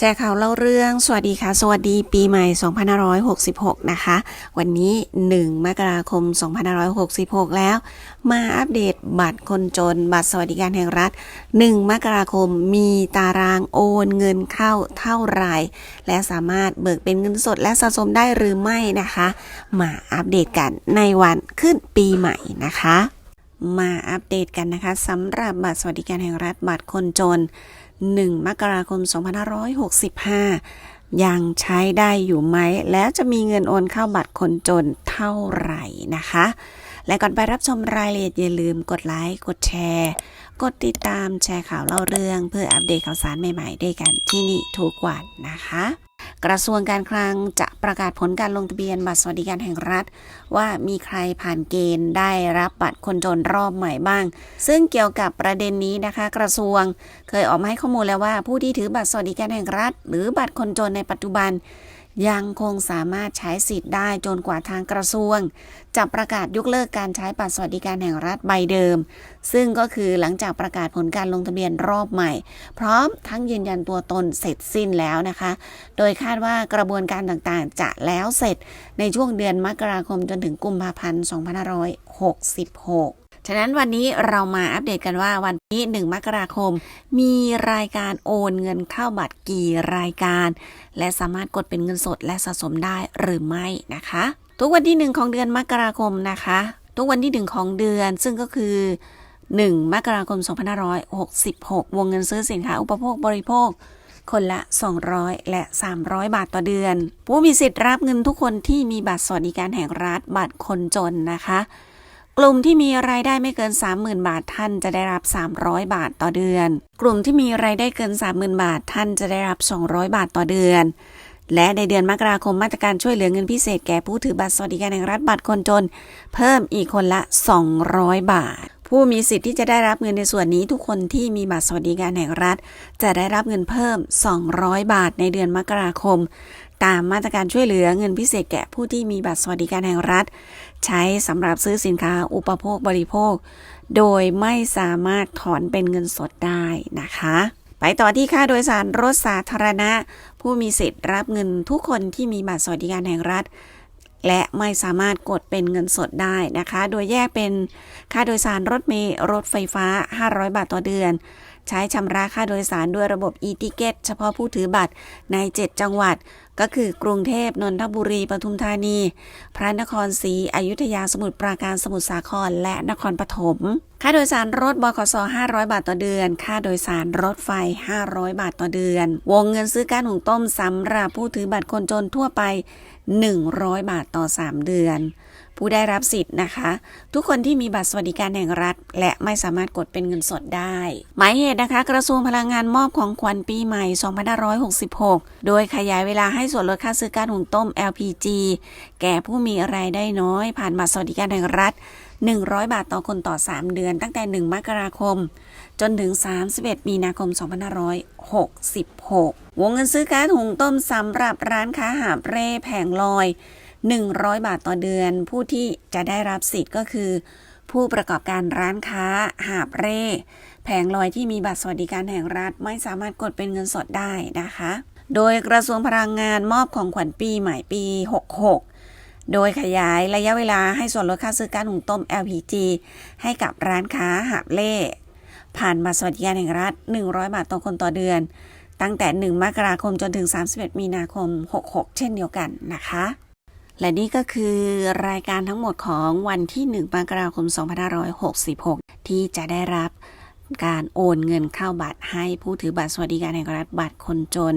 แชร์ข่าวเล่าเรื่องสวัสดีค่ะ สวัสดีปีใหม่ 2566 นะคะ วันนี้ 1 มกราคม 2566 แล้ว มาอัปเดตบัตรคนจน บัตรสวัสดิการแห่งรัฐ 1 มกราคมมีตารางโอนเงินเข้าเท่าไหร่ และสามารถเบิกเป็นเงินสดและสะสมได้หรือไม่นะคะ มาอัปเดตกันในวันขึ้นปีใหม่นะคะ มาอัปเดตกันนะคะสำหรับบัตรสวัสดิการแห่งรัฐบัตรคนจน 1 มกราคม 2565 ยังใช้ได้อยู่ไหม แล้วจะมีเงินโอนเข้าบัตรคนจนเท่าไหร่นะคะ และก่อนไปรับชมรายละเอียดอย่าลืมกดไลค์ กดแชร์ กดติดตามแชร์ข่าวเล่าเรื่อง เพื่ออัปเดตข่าวสารใหม่ๆด้วยกันที่นี่ทุกวันนะคะ กระทรวงการคลังจะประกาศผลการลงทะเบียนบัตรสวัสดิการแห่งรัฐ ว่ามีใครผ่านเกณฑ์ได้รับบัตรคนจนรอบใหม่บ้าง ซึ่งเกี่ยวกับประเด็นนี้นะคะ กระทรวงเคยออกมาให้ข้อมูลแล้วว่า ผู้ที่ถือบัตรสวัสดิการแห่งรัฐ หรือบัตรคนจนในปัจจุบัน ยังคงสามารถใช้สิทธิ์ได้จนกว่าทางกระทรวง จะประกาศยกเลิกการใช้บัตรสวัสดิการแห่งรัฐใบเดิม ซึ่งก็คือหลังจากประกาศผลการลงทะเบียนรอบใหม่ พร้อมทั้งยืนยันตัวตนเสร็จสิ้นแล้วนะคะ โดยคาดว่ากระบวนการต่างๆ จะแล้วเสร็จในช่วงเดือนมกราคมจนถึงกุมภาพันธ์ 2566 ฉะนั้นวันนี้เรามาอัปเดตกันว่าวันที่1มกราคม มีรายการโอนเงินเข้าบัตรกี่รายการ และสามารถกดเป็นเงินสดและสะสมได้หรือไม่นะคะ ทุกวันที่ 1 ของเดือนมกราคมนะคะ ทุกวันที่ 1 ของเดือนซึ่งก็คือ 1 มกราคม 2566 วงเงินซื้อสินค้าอุปโภคบริโภค คนละ 200 และ 300 บาทต่อเดือน ผู้มีสิทธิ์รับเงินทุกคนที่มีบัตรสวัสดิการแห่งรัฐบัตรคนจนนะคะ กลุ่มที่มีรายได้ไม่เกิน 30,000 บาทท่านจะได้รับ 300 บาทต่อเดือน กลุ่มที่มีรายได้เกิน 30,000 บาทท่านจะได้รับ 200 บาทต่อเดือน และในเดือนมกราคมมาตรการช่วยเหลือเงินพิเศษแก่ผู้ถือบัตรสวัสดิการแห่งรัฐบัตรคนจน เพิ่มอีกคนละ 200 บาท ผู้มีสิทธิ์ที่จะได้รับเงินในส่วนนี้ทุกคนที่มีบัตรสวัสดิการแห่งรัฐ จะได้รับเงินเพิ่ม 200 บาทในเดือนมกราคม ตามมาตรการช่วยเหลือเงินพิเศษแก่ผู้ที่มีบัตรสวัสดิการแห่งรัฐ ใช้สำหรับซื้อสินค้าอุปโภคบริโภค โดยไม่สามารถถอนเป็นเงินสดได้นะคะ ไปต่อที่ค่าโดยสารรถสาธารณะ ผู้มีสิทธิ์รับเงินทุกคนที่มีบัตรสวัสดิการแห่งรัฐ และไม่สามารถกดเป็นเงินสดได้นะคะ โดยแยกเป็นค่าโดยสารรถเมล์รถไฟฟ้า 500 บาทต่อเดือน ใช้ชำระค่าโดยสารด้วยระบบ e-ticket เฉพาะผู้ถือบัตรใน 7 จังหวัด ก็คือกรุงเทพนนทบุรีปทุมธานี พระนครศรีอยุธยาสมุทรปราการสมุทรสาคร และนครปฐมค่าโดยสารรถบขส500 บาทต่อเดือน ค่าโดยสารรถไฟ 500 บาทต่อเดือน วงเงินซื้อการหุงต้มสำหรับผู้ถือบัตรคนจนทั่วไป 100 บาทต่อ 3 เดือน ผู้ได้รับสิทธิ์นะคะ ทุกคนที่มีบัตรสวัสดิการแห่งรัฐ และไม่สามารถกดเป็นเงินสดได้ หมายเหตุนะคะ กระทรวงพลังงานมอบของขวัญปีใหม่ 2566 โดยขยายเวลาให้ส่วนลดค่าซื้อก๊าซหุงต้ม LPG แก่ผู้มีรายได้น้อย ผ่านบัตรสวัสดิการแห่งรัฐ 100 บาทต่อคนต่อ 3 เดือน ตั้งแต่ 1 มกราคม จนถึง 31 มีนาคม 2566 วงเงินซื้อก๊าซหุงต้มสำหรับร้านค้าหาบเร่แผงลอย 100 บาทต่อเดือน ผู้ที่จะได้รับสิทธิ์ก็คือ ผู้ประกอบการร้านค้าหาบเร่แผงลอยที่มีบัตรสวัสดิการแห่งรัฐ ไม่สามารถกดเป็นเงินสดได้นะคะ โดยกระทรวงพลังงานมอบของขวัญปีใหม่ปี 66 โดยขยายระยะเวลาให้ส่วนลดค่าซื้อก๊าซหุงต้ม LPG ให้กับร้านค้าหาบเล่ ผ่านบัตรสวัสดิการแห่งรัฐ 100 บาทต่อคนต่อเดือน ตั้งแต่ 1 มกราคมจนถึง 31 มีนาคม 66 เช่นเดียวกันนะคะ และนี่ก็คือรายการทั้งหมดของวันที่ 1 มกราคม 2566 ที่จะได้รับการโอนเงินเข้าบัตรให้ผู้ถือบัตรสวัสดิการแห่งรัฐบัตรคนจน